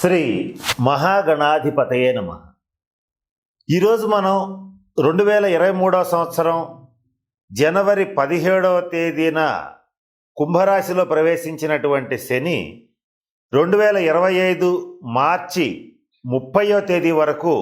శ్రీ మహాగణాధిపతయే నమ. ఈరోజు మనం రెండు వేల ఇరవై మూడవ సంవత్సరం జనవరి పదిహేడవ తేదీన కుంభరాశిలో ప్రవేశించినటువంటి శని రెండు వేల ఇరవై ఐదు మార్చి ముప్పయో తేదీ వరకు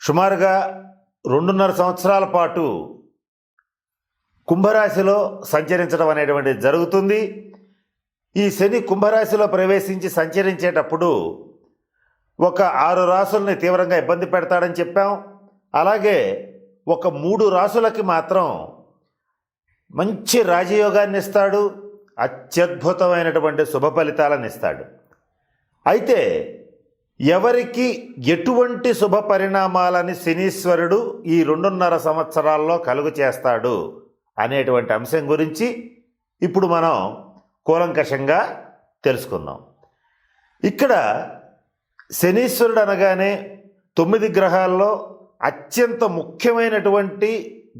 సుమారుగా రెండున్నర సంవత్సరాల పాటు కుంభరాశిలో సంచరించడం అనేటువంటిది జరుగుతుంది. ఈ శని కుంభరాశిలో ప్రవేశించి సంచరించేటప్పుడు ఒక ఆరు రాసుల్ని తీవ్రంగా ఇబ్బంది పెడతాడని చెప్పాం. అలాగే ఒక మూడు రాసులకి మాత్రం మంచి రాజయోగాన్ని ఇస్తాడు. అత్యద్భుతమైనటువంటి శుభ ఫలితాలను ఇస్తాడు. అయితే ఎవరికి ఎటువంటి శుభ పరిణామాలని శనీశ్వరుడు ఈ రెండున్నర సంవత్సరాల్లో కలుగు చేస్తాడు అనేటువంటి అంశం గురించి ఇప్పుడు మనం కూలంకషంగా తెలుసుకుందాం. ఇక్కడ శనీశ్వరుడు అనగానే తొమ్మిది గ్రహాల్లో అత్యంత ముఖ్యమైనటువంటి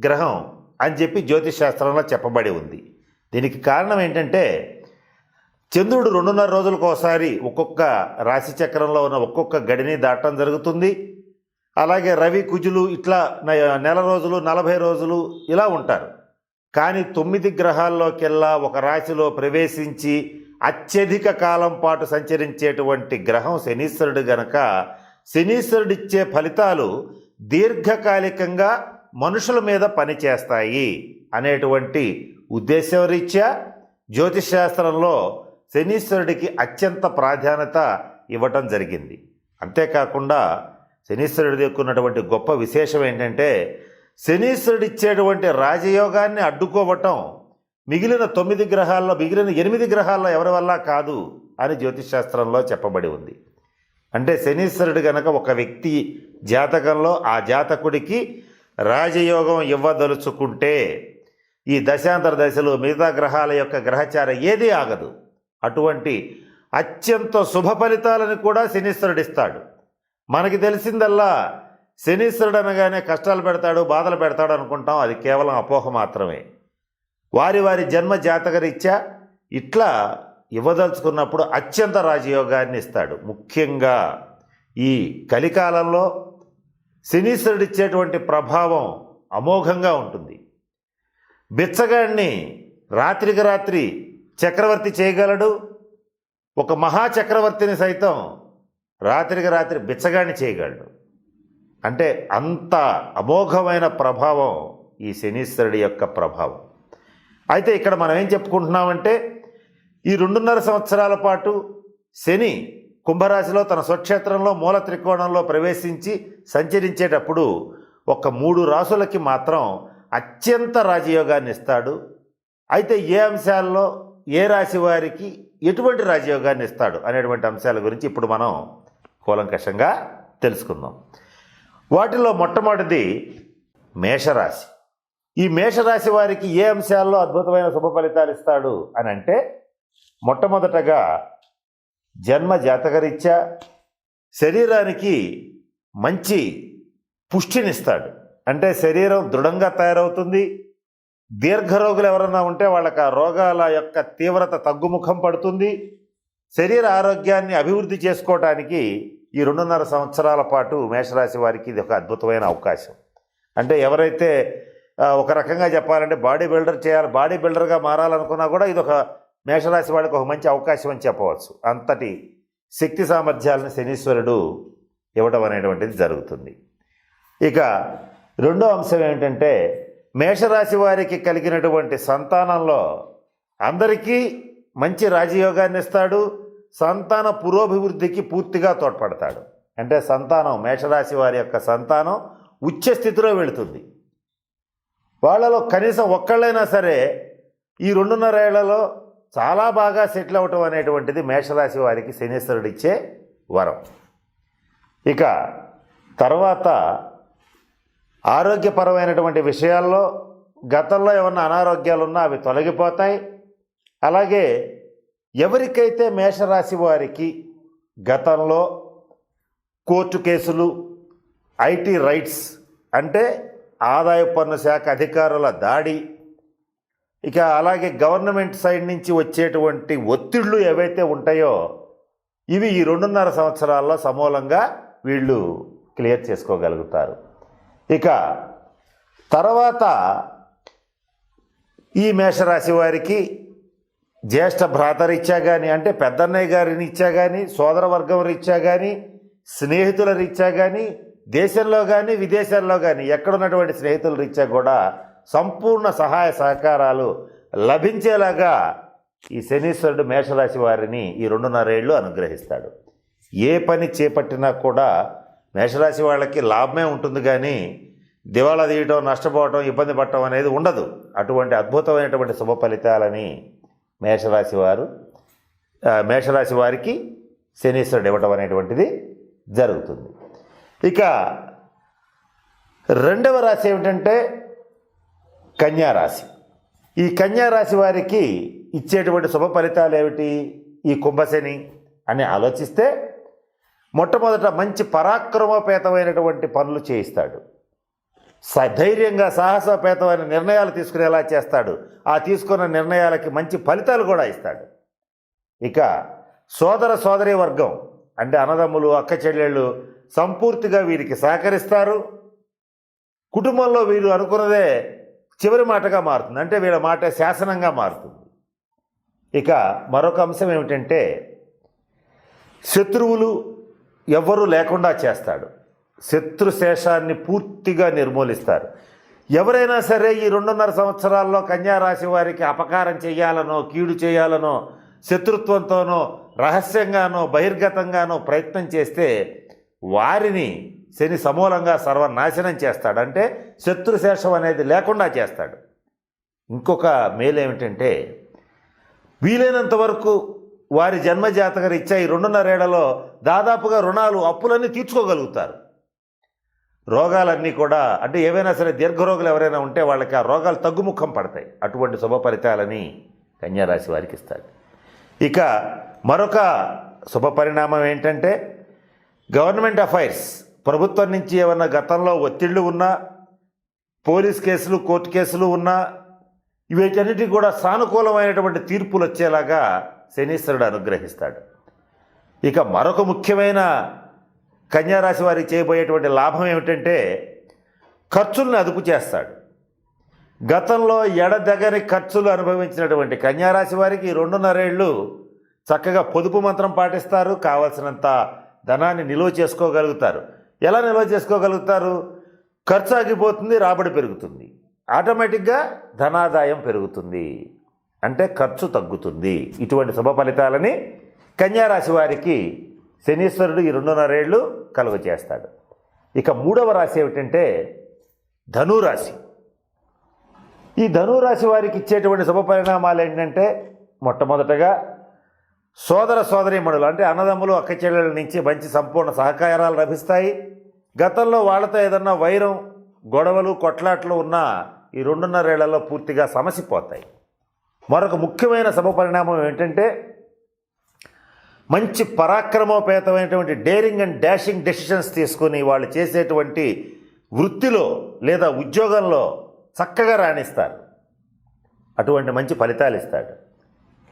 గ్రహం అని చెప్పి జ్యోతిష్ శాస్త్రంలో చెప్పబడి ఉంది. దీనికి కారణం ఏంటంటే చంద్రుడు రెండున్నర రోజులకు ఒకసారి ఒక్కొక్క రాశి చక్రంలో ఉన్న ఒక్కొక్క గడిని దాటడం జరుగుతుంది. అలాగే రవి కుజులు ఇట్లా నెల రోజులు నలభై రోజులు ఇలా ఉంటారు. కానీ తొమ్మిది గ్రహాల్లోకెల్లా ఒక రాశిలో ప్రవేశించి అత్యధిక కాలం పాటు సంచరించేటువంటి గ్రహం శనీశ్వరుడు గనక శనీశ్వరుడిచ్చే ఫలితాలు దీర్ఘకాలికంగా మనుషుల మీద పనిచేస్తాయి అనేటువంటి ఉద్దేశం రీత్యా జ్యోతిష్ శాస్త్రంలో శనీశ్వరుడికి అత్యంత ప్రాధాన్యత ఇవ్వటం జరిగింది. అంతేకాకుండా శనీశ్వరుడి యొక్క ఉన్నటువంటి గొప్ప విశేషం ఏంటంటే శనీశ్వరుడు ఇచ్చేటువంటి రాజయోగాన్ని అడ్డుకోవటం మిగిలిన తొమ్మిది గ్రహాల్లో మిగిలిన ఎనిమిది గ్రహాల్లో ఎవరి వల్ల కాదు అని జ్యోతిషాస్త్రంలో చెప్పబడి ఉంది. అంటే శనీశ్వరుడు గనక ఒక వ్యక్తి జాతకంలో ఆ జాతకుడికి రాజయోగం ఇవ్వదలుచుకుంటే ఈ దశాంతర దశలు మిగతా గ్రహాల యొక్క గ్రహచార ఏదీ ఆగదు. అటువంటి అత్యంత శుభ ఫలితాలను కూడా శనీశ్వరుడు ఇస్తాడు మనకి తెలిసిందల్లా శనీశ్వరుడు అనగానే కష్టాలు పెడతాడు బాధలు పెడతాడు అనుకుంటాం. అది కేవలం అపోహ మాత్రమే. వారి వారి జన్మ జాతకరీత్యా ఇట్లా ఇవ్వదలుచుకున్నప్పుడు అత్యంత రాజయోగాన్ని ఇస్తాడు. ముఖ్యంగా ఈ కలికాలంలో శనీశ్వరుడు ఇచ్చేటువంటి ప్రభావం అమోఘంగా ఉంటుంది. బిచ్చగాడిని రాత్రికి రాత్రి చక్రవర్తి చేయగలడు. ఒక మహా చక్రవర్తిని సైతం రాత్రికి రాత్రి బిచ్చగాడిని చేయగలడు. అంటే అంత అమోఘమైన ప్రభావం ఈ శనీశ్వరుడి యొక్క ప్రభావం. అయితే ఇక్కడ మనం ఏం చెప్పుకుంటున్నామంటే ఈ రెండున్నర సంవత్సరాల పాటు శని కుంభరాశిలో తన స్వక్షేత్రంలో మూల త్రికోణంలో ప్రవేశించి సంచరించేటప్పుడు ఒక మూడు రాసులకి మాత్రం అత్యంత రాజయోగాన్ని ఇస్తాడు. అయితే ఏ అంశాల్లో ఏ రాశి వారికి ఎటువంటి రాజయోగాన్ని ఇస్తాడు అనేటువంటి అంశాల గురించి ఇప్పుడు మనం కూలంకషంగా తెలుసుకుందాం. వాటిలో మొట్టమొదటిది మేషరాశి. ఈ మేషరాశి వారికి ఏ అంశాల్లో అద్భుతమైన శుభ ఫలితాలు ఇస్తాడు అని అంటే మొట్టమొదటగా జన్మ జాతకరీత్యా శరీరానికి మంచి పుష్టినిస్తాడు. అంటే శరీరం దృఢంగా తయారవుతుంది. దీర్ఘరోగులు ఎవరన్నా ఉంటే వాళ్ళకి ఆ రోగాల యొక్క తీవ్రత తగ్గుముఖం పడుతుంది. శరీర ఆరోగ్యాన్ని అభివృద్ధి చేసుకోవటానికి ఈ రెండున్నర సంవత్సరాల పాటు మేషరాశి వారికి ఇది ఒక అద్భుతమైన అవకాశం. అంటే ఎవరైతే ఒక రకంగా చెప్పాలంటే బాడీ బిల్డర్ చేయాలి బాడీ బిల్డర్గా మారాలనుకున్నా కూడా ఇది ఒక మేషరాశి వాళ్ళకి ఒక మంచి అవకాశం అని చెప్పవచ్చు. అంతటి శక్తి సామర్థ్యాలను శనీశ్వరుడు ఇవ్వడం అనేటువంటిది జరుగుతుంది. ఇక రెండో అంశం ఏమిటంటే మేషరాశి వారికి కలిగినటువంటి సంతానంలో అందరికీ మంచి రాజయోగాన్ని ఇస్తాడు సంతాన పురోభివృద్ధికి పూర్తిగా తోడ్పడతాడు. అంటే సంతానం మేషరాశి వారి యొక్క సంతానం ఉచ్చ స్థితిలో వెళుతుంది. వాళ్ళలో కనీసం ఒక్కళ్ళైనా సరే ఈ రెండున్నర ఏళ్ళలో చాలా బాగా సెటిల్ అవటం అనేటువంటిది మేషరాశి వారికి శనీశ్వరుడు ఇచ్చే వరం. ఇక తర్వాత ఆరోగ్యపరమైనటువంటి విషయాల్లో గతంలో ఏమన్నా అనారోగ్యాలు ఉన్నా అవి తొలగిపోతాయి. అలాగే ఎవరికైతే మేషరాశి వారికి గతంలో కోర్టు కేసులు ఐటీ రైట్స్ అంటే ఆదాయ పన్ను శాఖ అధికారుల దాడి ఇక అలాగే గవర్నమెంట్ సైడ్ నుంచి వచ్చేటువంటి ఒత్తిళ్ళు ఏవైతే ఉంటాయో ఇవి ఈ రెండున్నర సంవత్సరాల్లో సమూలంగా వీళ్ళు క్లియర్ చేసుకోగలుగుతారు. ఇక తర్వాత ఈ మేషరాశి వారికి జ్యేష్ఠ భ్రాతరీత్యా కానీ అంటే పెద్దన్నయ్య గారి రీత్యా కానీ సోదర వర్గం రీత్యా కానీ స్నేహితుల రీత్యా కానీ దేశంలో కానీ విదేశాల్లో కానీ ఎక్కడున్నటువంటి స్నేహితుల రీత్యా కూడా సంపూర్ణ సహాయ సహకారాలు లభించేలాగా ఈ శనీశ్వరుడు మేషరాశి వారిని ఈ రెండున్నరేళ్ళు అనుగ్రహిస్తాడు. ఏ పని చేపట్టినా కూడా మేషరాశి వాళ్ళకి లాభమే ఉంటుంది కానీ దివాళా తీయటం నష్టపోవటం ఇబ్బంది పడటం అనేది ఉండదు. అటువంటి అద్భుతమైనటువంటి శుభ ఫలితాలని మేషరాశి వారు మేషరాశి వారికి శనీశ్వరుడు ఇవ్వటం అనేటువంటిది జరుగుతుంది. ఇక రెండవ రాశి ఏమిటంటే కన్యారాశి ఈ కన్యారాశి వారికి ఇచ్చేటువంటి శుభ ఫలితాలు ఏమిటి? ఈ కుంభశని అని ఆలోచిస్తే మొట్టమొదట మంచి పరాక్రమోపేతమైనటువంటి పనులు చేయిస్తాడు. ధైర్యంగా సాహసోపేతమైన నిర్ణయాలు తీసుకునేలా చేస్తాడు. ఆ తీసుకున్న నిర్ణయాలకి మంచి ఫలితాలు కూడా ఇస్తాడు. ఇక సోదర సోదరి వర్గం అంటే అన్నదమ్ములు అక్క చెల్లెళ్ళు సంపూర్తిగా వీరికి సహకరిస్తారు. కుటుంబంలో వీరు అనుకున్నదే చివరి మాటగా మారుతుంది. అంటే వీళ్ళ మాట శాసనంగా మారుతుంది. ఇక మరొక అంశం ఏమిటంటే శత్రువులు ఎవ్వరూ లేకుండా చేస్తాడు. శత్రుశేషాన్ని పూర్తిగా నిర్మూలిస్తారు. ఎవరైనా సరే ఈ రెండున్నర సంవత్సరాల్లో కన్యా రాశి వారికి అపకారం చేయాలనో కీడు చేయాలనో శత్రుత్వంతోనో రహస్యంగానో బహిర్గతంగానో ప్రయత్నం చేస్తే వారిని శని సమూలంగా సర్వనాశనం చేస్తాడు. అంటే శత్రుశేషం అనేది లేకుండా చేస్తాడు. ఇంకొక మేలు ఏమిటంటే వీలైనంత వరకు వారి జన్మజాతక రీత్యా ఈ రెండున్నరేళ్ళలో దాదాపుగా రుణాలు అప్పులన్నీ తీర్చుకోగలుగుతారు. రోగాలన్నీ కూడా అంటే ఏవైనా సరే దీర్ఘరోగులు ఎవరైనా ఉంటే వాళ్ళకి ఆ రోగాలు తగ్గుముఖం పడతాయి. అటువంటి శుభ ఫలితాలని కన్యారాశి వారికి ఇస్తాడు ఇక మరొక శుభ పరిణామం ఏంటంటే గవర్నమెంట్ అఫైర్స్ ప్రభుత్వం నుంచి ఏమన్నా గతంలో ఒత్తిళ్ళు ఉన్నా పోలీస్ కేసులు కోర్టు కేసులు ఉన్నా వీటన్నిటికీ కూడా సానుకూలమైనటువంటి తీర్పులు వచ్చేలాగా శనీశ్వరుడు అనుగ్రహిస్తాడు. ఇక మరొక ముఖ్యమైన కన్యారాశి వారికి చేయబోయేటువంటి లాభం ఏమిటంటే ఖర్చుల్ని అదుపు చేస్తాడు. గతంలో ఎడదగని ఖర్చులు అనుభవించినటువంటి కన్యారాశి వారికి రెండున్నరేళ్ళు చక్కగా పొదుపు మంత్రం పాటిస్తారు కావలసినంత ధనాన్ని నిల్వ చేసుకోగలుగుతారు. ఎలా నిల్వ చేసుకోగలుగుతారు? ఖర్చు ఆగిపోతుంది రాబడి పెరుగుతుంది. ఆటోమేటిక్గా ధనాదాయం పెరుగుతుంది. అంటే ఖర్చు తగ్గుతుంది. ఇటువంటి శుభ ఫలితాలని కన్యారాశి వారికి శనీశ్వరుడు ఈ రెండున్నరేళ్ళు కలుగ చేస్తాడు. ఇక మూడవ రాశి ఏమిటంటే ధనురాశి. ఈ ధనురాశి వారికి ఇచ్చేటువంటి శుభ పరిణామాలు ఏంటంటే మొట్టమొదటగా సోదర సోదరీమణులు అంటే అన్నదమ్ములు అక్క చెల్లెల నుంచి మంచి సంపూర్ణ సహకారాలు లభిస్తాయి. గతంలో వాళ్ళతో ఏదన్నా వైరం గొడవలు కొట్లాట్లు ఉన్నా ఈ రెండున్నరేళ్ళలో పూర్తిగా సమసిపోతాయి. మరొక ముఖ్యమైన శుభ పరిణామం ఏంటంటే మంచి పరాక్రమోపేతమైనటువంటి డేరింగ్ అండ్ డాషింగ్ డెసిషన్స్ తీసుకుని వాళ్ళు చేసేటువంటి వృత్తిలో లేదా ఉద్యోగంలో చక్కగా రాణిస్తారు. అటువంటి మంచి ఫలితాలు ఇస్తాడు.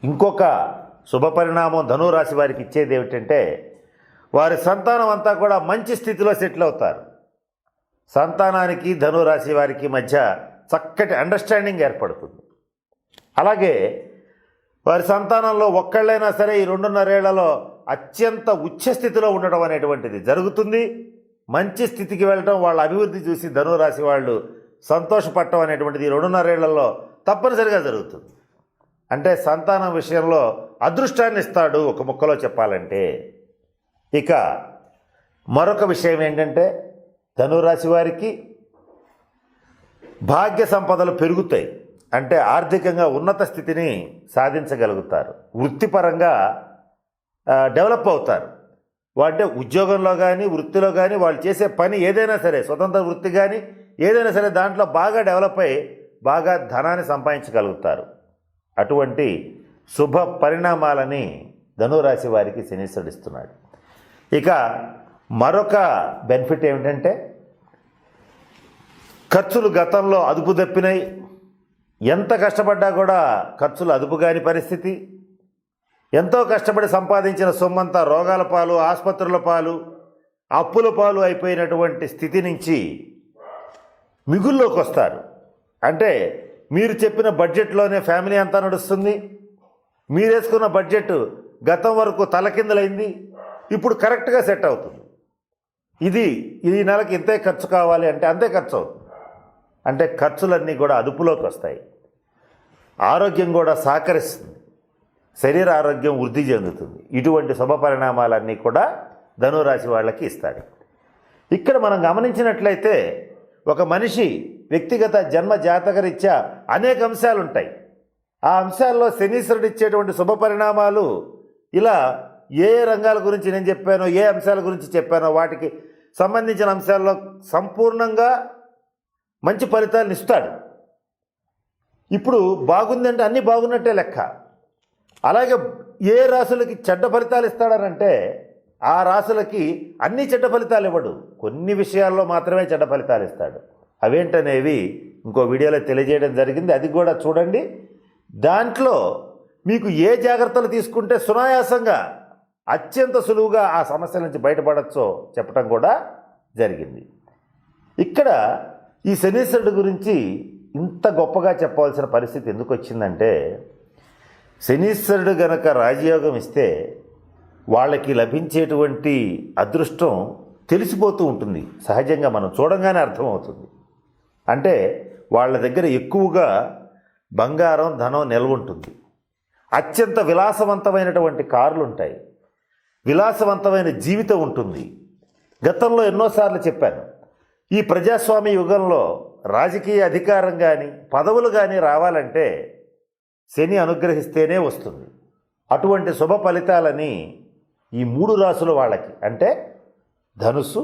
ఇంకొక శుభ పరిణామం ధనురాశి వారికి ఇచ్చేది ఏమిటంటే వారి సంతానం అంతా కూడా మంచి స్థితిలో సెటిల్ అవుతారు. సంతానానికి ధనురాశి వారికి మధ్య చక్కటి అండర్స్టాండింగ్ ఏర్పడుతుంది. అలాగే వారి సంతానంలో ఒక్కళ్ళైనా సరే ఈ రెండున్నరేళ్ళలో అత్యంత ఉచ్చస్థితిలో ఉండడం అనేటువంటిది జరుగుతుంది. మంచి స్థితికి వెళ్ళటం వాళ్ళ అభివృద్ధి చూసి ధనురాశి వాళ్ళు సంతోషపడటం అనేటువంటిది ఈ రెండున్నరేళ్ళలో తప్పనిసరిగా జరుగుతుంది. అంటే సంతానం విషయంలో అదృష్టాన్ని ఇస్తాడు ఒక ముక్కలో చెప్పాలంటే. ఇక మరొక విషయం ఏంటంటే ధనురాశి వారికి భాగ్య సంపదలు పెరుగుతాయి. అంటే ఆర్థికంగా ఉన్నత స్థితిని సాధించగలుగుతారు. వృత్తిపరంగా డెవలప్ అవుతారు. అంటే ఉద్యోగంలో కానీ వృత్తిలో కానీ వాళ్ళు చేసే పని ఏదైనా సరే స్వతంత్ర వృత్తి కానీ ఏదైనా సరే దాంట్లో బాగా డెవలప్ అయ్యి బాగా ధనాన్ని సంపాదించగలుగుతారు. అటువంటి శుభ పరిణామాలని ధనురాశి వారికి శనీశ్వరుడు ఇస్తున్నాడు. ఇక మరొక బెనిఫిట్ ఏమిటంటే ఖర్చులు గతంలో అదుపు తప్పినాయి ఎంత కష్టపడ్డా కూడా ఖర్చులు అదుపు కాని పరిస్థితి. ఎంతో కష్టపడి సంపాదించిన సొమ్మంతా రోగాల పాలు ఆసుపత్రుల పాలు అప్పుల పాలు అయిపోయినటువంటి స్థితి నుంచి మిగుల్లోకి వస్తారు అంటే మీరు చెప్పిన బడ్జెట్లోనే ఫ్యామిలీ అంతా నడుస్తుంది. మీరు వేసుకున్న బడ్జెట్ గతం వరకు తలకిందలైంది ఇప్పుడు కరెక్ట్గా సెట్ అవుతుంది. ఇది ఈ నెలకి ఇంతే ఖర్చు కావాలి అంటే అంతే ఖర్చు అవుతుంది. అంటే ఖర్చులన్నీ కూడా అదుపులోకి వస్తాయి. ఆరోగ్యం కూడా సహకరిస్తుంది. శరీర ఆరోగ్యం వృద్ధి చెందుతుంది. ఇటువంటి శుభ పరిణామాలన్నీ కూడా ధనురాశి వాళ్ళకి ఇస్తాడు. ఇక్కడ మనం గమనించినట్లయితే ఒక మనిషి వ్యక్తిగత జన్మ జాతకరీత్యా అనేక అంశాలు ఉంటాయి ఆ అంశాల్లో శనీశ్వరుడు ఇచ్చేటువంటి శుభ పరిణామాలు ఇలా ఏ ఏ రంగాల గురించి నేను చెప్పానో ఏ అంశాల గురించి చెప్పానో వాటికి సంబంధించిన అంశాల్లో సంపూర్ణంగా మంచి ఫలితాలను ఇస్తాడు. ఇప్పుడు బాగుందంటే అన్నీ బాగున్నట్టే లెక్క. అలాగే ఏ రాసులకి చెడ్డ ఫలితాలు ఇస్తాడనంటే ఆ రాసులకి అన్ని చెడ్డ ఫలితాలు ఇవ్వడు. కొన్ని విషయాల్లో మాత్రమే చెడ్డ ఫలితాలు ఇస్తాడు. అవేంటనేవి ఇంకో వీడియోలో తెలియజేయడం జరిగింది. అది కూడా చూడండి. దాంట్లో మీకు ఏ జాగ్రత్తలు తీసుకుంటే సునాయాసంగా అత్యంత సులువుగా ఆ సమస్య నుంచి బయటపడచ్చో చెప్పడం కూడా జరిగింది. ఇక్కడ ఈ శనీశ్వరుడు గురించి ఇంత గొప్పగా చెప్పవలసిన పరిస్థితి ఎందుకు వచ్చిందంటే శనీశ్వరుడు గనక రాజయోగం ఇస్తే వాళ్ళకి లభించేటువంటి అదృష్టం తెలిసిపోతూ ఉంటుంది. సహజంగా మనం చూడంగానే అర్థమవుతుంది. అంటే వాళ్ళ దగ్గర ఎక్కువగా బంగారం ధనం నిల్వ ఉంటుంది. అత్యంత విలాసవంతమైనటువంటి కార్లు ఉంటాయి. విలాసవంతమైన జీవితం ఉంటుంది. గతంలో ఎన్నోసార్లు చెప్పాను. ఈ ప్రజాస్వామ్య యుగంలో రాజకీయ అధికారం కానీ పదవులు కానీ రావాలంటే శని అనుగ్రహిస్తేనే వస్తుంది. అటువంటి శుభ ఫలితాలని ఈ మూడు రాసుల వాళ్ళకి అంటే ధనుసు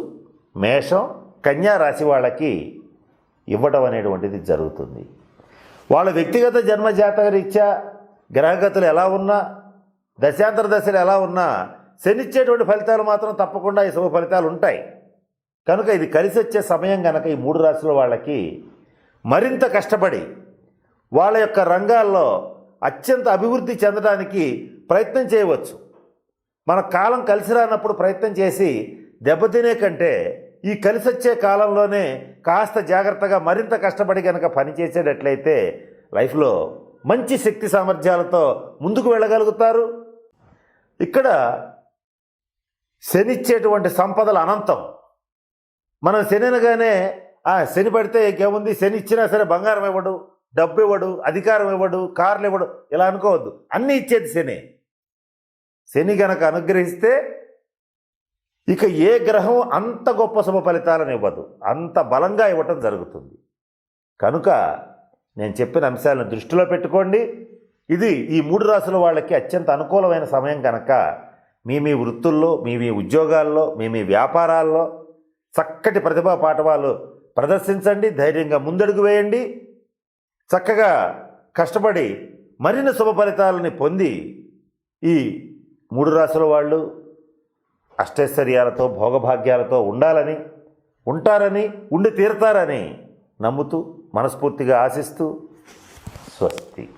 మేషం కన్యా రాశి వాళ్ళకి ఇవ్వడం అనేటువంటిది జరుగుతుంది. వాళ్ళ వ్యక్తిగత జన్మ జాతక రీత్యా గ్రహగతులు ఎలా ఉన్నా దశాంతర దశలు ఎలా ఉన్నా శనిచ్చేటువంటి ఫలితాలు మాత్రం తప్పకుండా ఈ శుభ ఫలితాలు ఉంటాయి. కనుక ఇది కలిసి వచ్చే సమయం కనుక ఈ మూడు రాశుల వాళ్ళకి మరింత కష్టపడి వాళ్ళ యొక్క రంగాల్లో అత్యంత అభివృద్ధి చెందడానికి ప్రయత్నం చేయవచ్చు. మన కాలం కలిసి రానప్పుడు ప్రయత్నం చేసి దెబ్బతినే కంటే ఈ కలిసి వచ్చే కాలంలోనే కాస్త జాగ్రత్తగా మరింత కష్టపడి కనుక పనిచేసేటట్లయితే లైఫ్లో మంచి శక్తి సామర్థ్యాలతో ముందుకు వెళ్ళగలుగుతారు. ఇక్కడ శనిచ్చేటువంటి సంపదలు అనంతం మనం శని అనగానే శని పడితే ఇంకేముంది? శని ఇచ్చినా సరే బంగారం ఇవ్వడు డబ్బు ఇవ్వడు అధికారం ఇవ్వడు కార్లు ఇవ్వడు ఇలా అనుకోవద్దు. అన్నీ ఇచ్చేది శని. శని గనక అనుగ్రహిస్తే ఇక ఏ గ్రహం అంత గొప్ప శుభ ఫలితాలను ఇవ్వదు. అంత బలంగా ఇవ్వటం జరుగుతుంది. కనుక నేను చెప్పిన అంశాలను దృష్టిలో పెట్టుకోండి. ఇది ఈ మూడు రాసుల వాళ్ళకి అత్యంత అనుకూలమైన సమయం కనుక మీ మీ వృత్తుల్లో మీ మీ ఉద్యోగాల్లో మీ మీ వ్యాపారాల్లో చక్కటి ప్రతిభా పాఠవాలు ప్రదర్శించండి ధైర్యంగా ముందడుగు వేయండి. చక్కగా కష్టపడి మరిన్ని శుభ ఫలితాలని పొంది ఈ మూడు రాసుల వాళ్ళు అష్టైశ్వర్యాలతో భోగభాగ్యాలతో ఉండాలని ఉంటారని ఉండి తీరతారని నమ్ముతూ మనస్ఫూర్తిగా ఆశిస్తూ స్వస్తి.